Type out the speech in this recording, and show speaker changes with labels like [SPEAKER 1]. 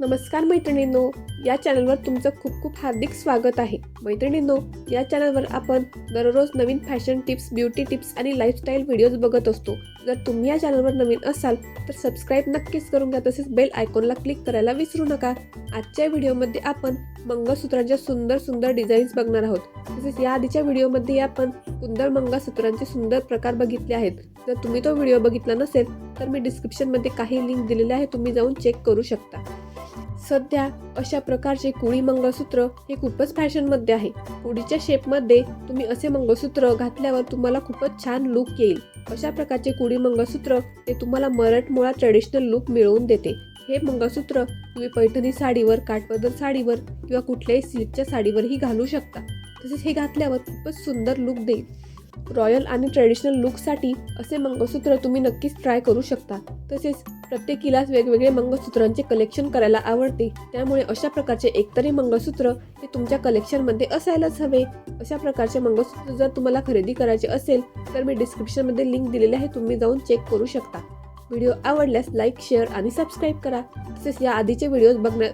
[SPEAKER 1] नमस्कार मैत्रिणींनो या चॅनलवर तुमचं खूप खूप हार्दिक स्वागत आहे. मैत्रिणींनो या चॅनलवर आपण दररोज नवीन फॅशन टिप्स ब्युटी टिप्स आणि लाईफस्टाईल व्हिडिओज बघत असतो. जर तुम्ही या चॅनलवर नवीन असाल तर सबस्क्राईब नक्कीच करून घ्या तसेच बेल आयकॉनला क्लिक करायला विसरू नका. आजच्या व्हिडिओमध्ये आपण मंगळसूत्रांच्या सुंदर सुंदर डिझाईन्स बघणार आहोत. तसेच या आधीच्या व्हिडिओमध्ये आपण कुंदळ मंगळसूत्रांचे सुंदर प्रकार बघितले आहेत. जर तुम्ही तो व्हिडिओ बघितला नसेल तर मी डिस्क्रिप्शनमध्ये काही लिंक दिलेले आहे तुम्ही जाऊन चेक करू शकता. सध्या अशा प्रकारचे कुळी मंगळसूत्र हे खूपच फॅशनमध्ये आहे. कुडीच्या शेपमध्ये तुम्ही असे मंगळसूत्र घातल्यावर तुम्हाला खूपच छान लुक येईल. अशा प्रकारचे कुडी मंगळसूत्र ते तुम्हाला मराठमोळा ट्रेडिशनल लुक मिळवून देते. हे मंगळसूत्र तुम्ही पैठणी साडीवर काठपदर साडीवर किंवा कुठल्याही सिल्कच्या साडीवरही घालू शकता. तसेच हे घातल्यावर खूपच सुंदर लुक देईल. रॉयल आणि ट्रेडिशनल लुकसाठी असे मंगळसूत्र तुम्ही नक्कीच ट्राय करू शकता. तसेच प्रत्येकीलाच वेगवेगळे मंगळसूत्रांचे कलेक्शन करायला आवडते. त्यामुळे अशा प्रकारचे एकतरी मंगळसूत्र हे तुमच्या कलेक्शनमध्ये असायलाच हवे. अशा प्रकारचे मंगळसूत्र जर तुम्हाला खरेदी करायचे असेल तर मी डिस्क्रिप्शनमध्ये लिंक दिलेली आहे तुम्ही जाऊन चेक करू शकता. व्हिडिओ आवडल्यास लाईक शेअर आणि सबस्क्राईब करा. तसेच या आधीचे व्हिडिओज बघण्या